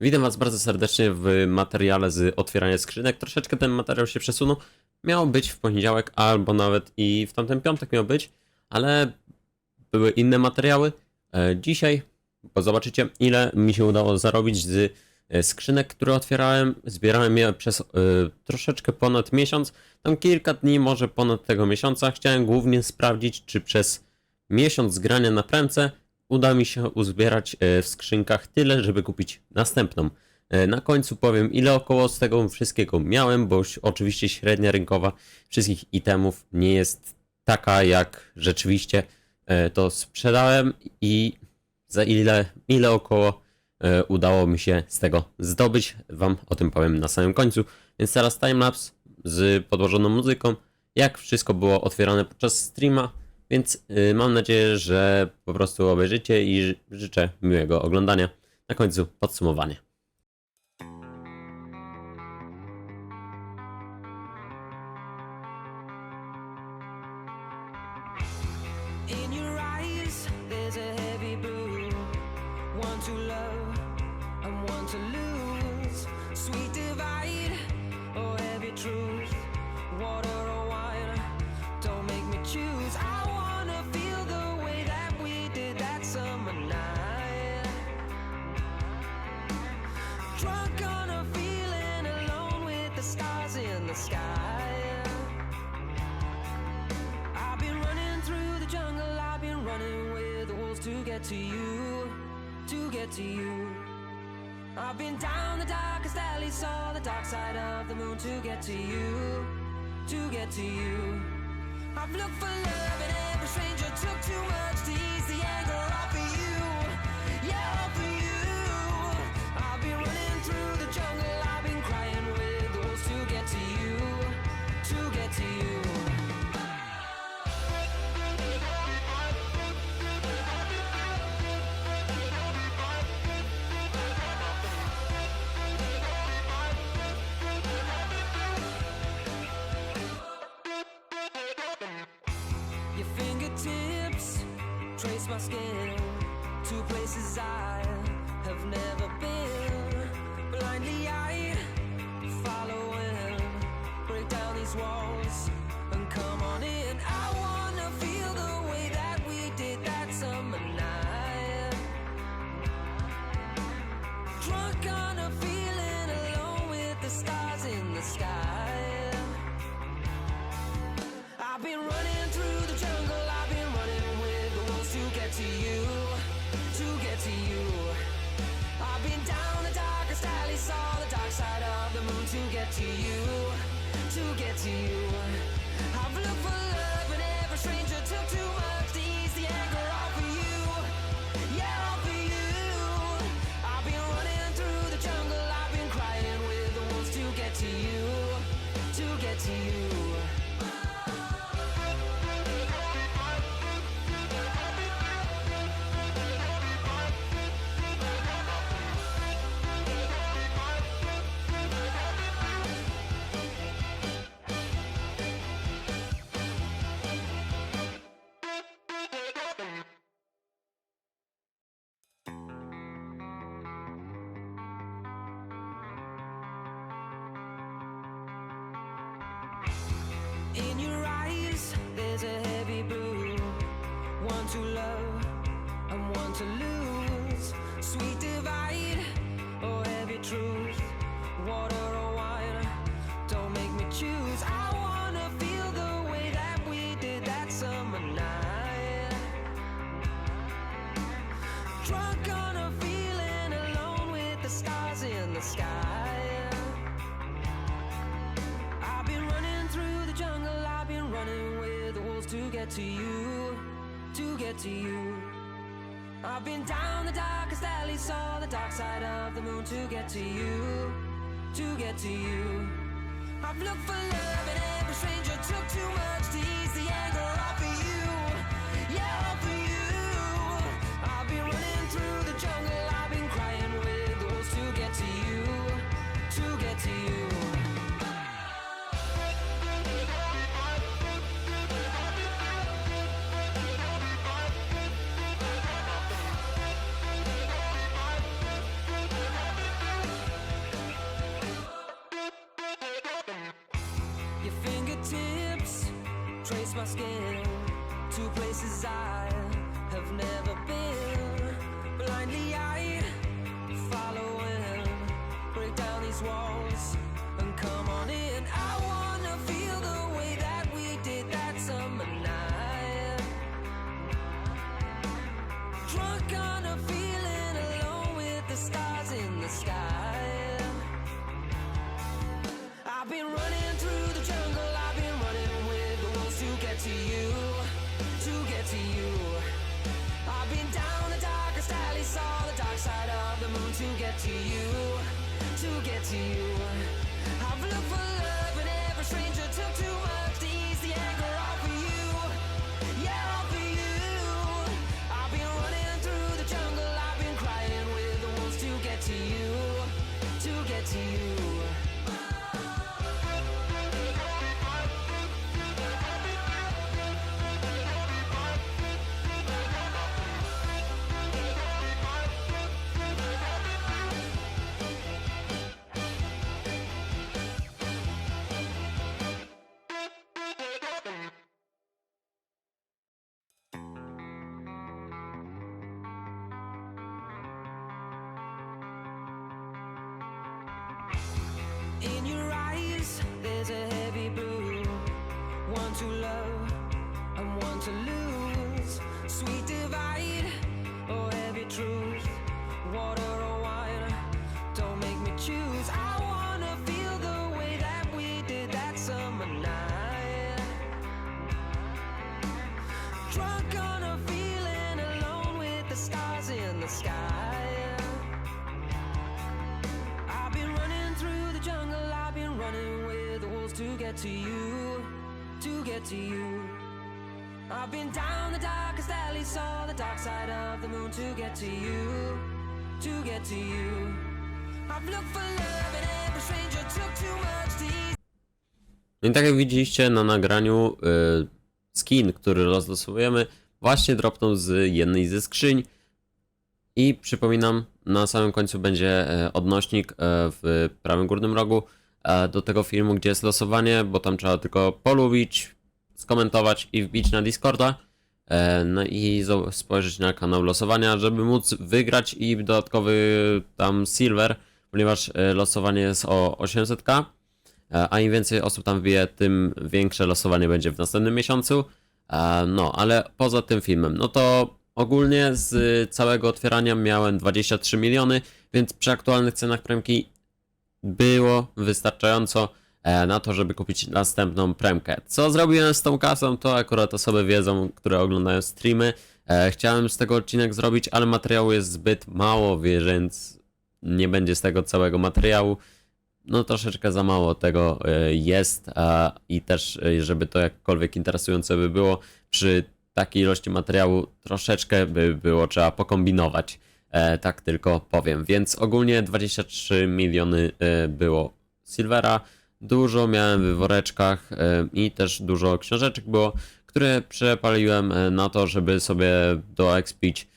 Witam Was bardzo serdecznie w materiale z otwierania skrzynek. Troszeczkę ten materiał się przesunął. Miał być w poniedziałek, albo nawet i w tamten piątek miał być, ale były inne materiały. E, Dzisiaj, bo zobaczycie, ile mi się udało zarobić z e, skrzynek, które otwierałem. Zbierałem je przez e, troszeczkę ponad miesiąc, tam kilka dni, może ponad tego miesiąca. Chciałem głównie sprawdzić, czy przez miesiąc grania na premce uda mi się uzbierać e, w skrzynkach tyle, żeby kupić następną. E, Na końcu powiem, ile około z tego wszystkiego miałem, bo oczywiście średnia rynkowa wszystkich itemów nie jest taka, jak rzeczywiście e, to sprzedałem i za ile, ile około udało mi się z tego zdobyć. Wam o tym powiem na samym końcu. Więc teraz timelapse z podłożoną muzyką, jak wszystko było otwierane podczas streama. Więc y, mam nadzieję, że po prostu obejrzycie i ży- życzę miłego oglądania. Na końcu podsumowanie. In get to you, to get to you. I've been down the darkest alley, saw the dark side of the moon to get to you, to get to you. I've looked for love and every trace my skin to places I have never been. Blindly I follow in, break down these walls to you, to get to you. I've been down the darkest alley, saw the dark side of the moon to get to you, to get to you. I've looked for love In your eyes, there's a heavy blue. One to love and one to lose. Sweet divide or heavy truth. Water or wine, don't make me choose. Get to you, to get to you. I've been down the darkest alley, saw the dark side of the moon to get to you, to get to you. I've looked for love and every stranger took too much to ease the anger trace my skin to places I have never been. Blindly I follow in, break down these walls and come on in. I wanna feel the way that we did that summer night. Drunk on a feeling to you. I've been down the darkest alley, saw the dark side of the moon to get to you, to get to you. I've looked for love and every stranger took too much to ease the to love and one to lose. Sweet divide oh, or heavy truth. Water or wine, don't make me choose. I wanna feel the way that we did that summer night. Drunk on a feeling alone with the stars in the sky. I've been running through the jungle, I've been running with the wolves to get to you, to get to you. I've been down the darkest alley, saw the dark side of the moon to get to you, to get to you. I've looked for love and every stranger took too much to ease. No i tak jak widzieliście na nagraniu, y, skin, który rozlosowujemy, właśnie dropnął z jednej ze skrzyń. I przypominam, na samym końcu będzie e, odnośnik e, w prawym górnym rogu do tego filmu, gdzie jest losowanie, bo tam trzeba tylko polubić, skomentować i wbić na Discorda. E, No i spojrzeć na kanał losowania, żeby móc wygrać i dodatkowy tam silver, ponieważ e, losowanie jest o 800k. E, A im więcej osób tam wbije, tym większe losowanie będzie w następnym miesiącu. E, No, ale poza tym filmem, no to ogólnie z całego otwierania miałem 23 miliony, więc przy aktualnych cenach premki było wystarczająco e, na to, żeby kupić następną premkę. Co zrobiłem z tą kasą, to akurat osoby wiedzą, które oglądają streamy. E, Chciałem z tego odcinek zrobić, ale materiału jest zbyt mało, więc nie będzie z tego całego materiału no troszeczkę za mało tego e, jest i też, żeby to jakkolwiek interesujące by było, przy takiej ilości materiału troszeczkę by było trzeba pokombinować. E, tak tylko powiem. Więc ogólnie 23 miliony e, było silvera, dużo miałem w woreczkach e, i też dużo książeczek było, które przepaliłem na to, żeby sobie doekspić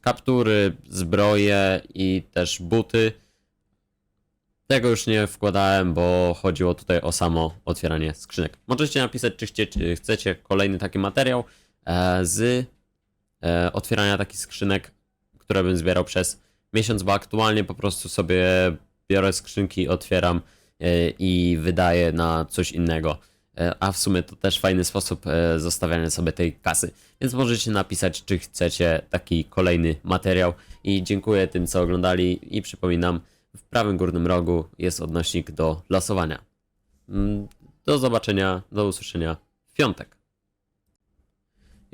kaptury, zbroje i też buty. Tego już nie wkładałem, bo chodziło tutaj o samo otwieranie skrzynek. Możecie napisać, czy, czy chcecie kolejny taki materiał z otwierania takich skrzynek, które bym zbierał przez miesiąc, bo aktualnie po prostu sobie biorę skrzynki, otwieram e, i wydaję na coś innego. E, a w sumie to też fajny sposób e, zostawiania sobie tej kasy. Więc możecie napisać, czy chcecie taki kolejny materiał. I dziękuję tym, co oglądali. I przypominam, w prawym górnym rogu jest odnośnik do losowania. Mm, Do zobaczenia, do usłyszenia w piątek.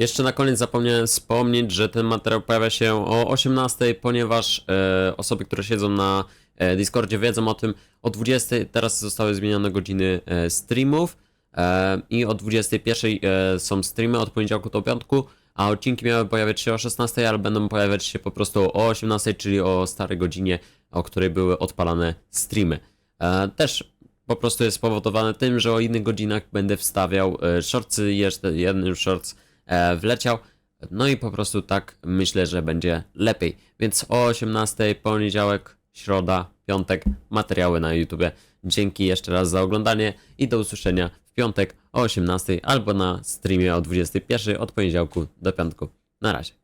Jeszcze na koniec zapomniałem wspomnieć, że ten materiał pojawia się o 18, ponieważ e, osoby, które siedzą na e, Discordzie wiedzą o tym. O 20 teraz zostały zmienione godziny e, streamów e, i o 21 e, są streamy od poniedziałku do piątku, a odcinki miały pojawiać się o 16, ale będą pojawiać się po prostu o 18, czyli o starej godzinie, o której były odpalane streamy. E, też po prostu jest spowodowane tym, że o innych godzinach będę wstawiał e, shortsy, jeszcze jeden shorts wleciał. No i po prostu tak myślę, że będzie lepiej. Więc o 18 poniedziałek, środa, piątek materiały na YouTubie. Dzięki jeszcze raz za oglądanie i do usłyszenia w piątek o 18 albo na streamie o 21 od poniedziałku do piątku. Na razie.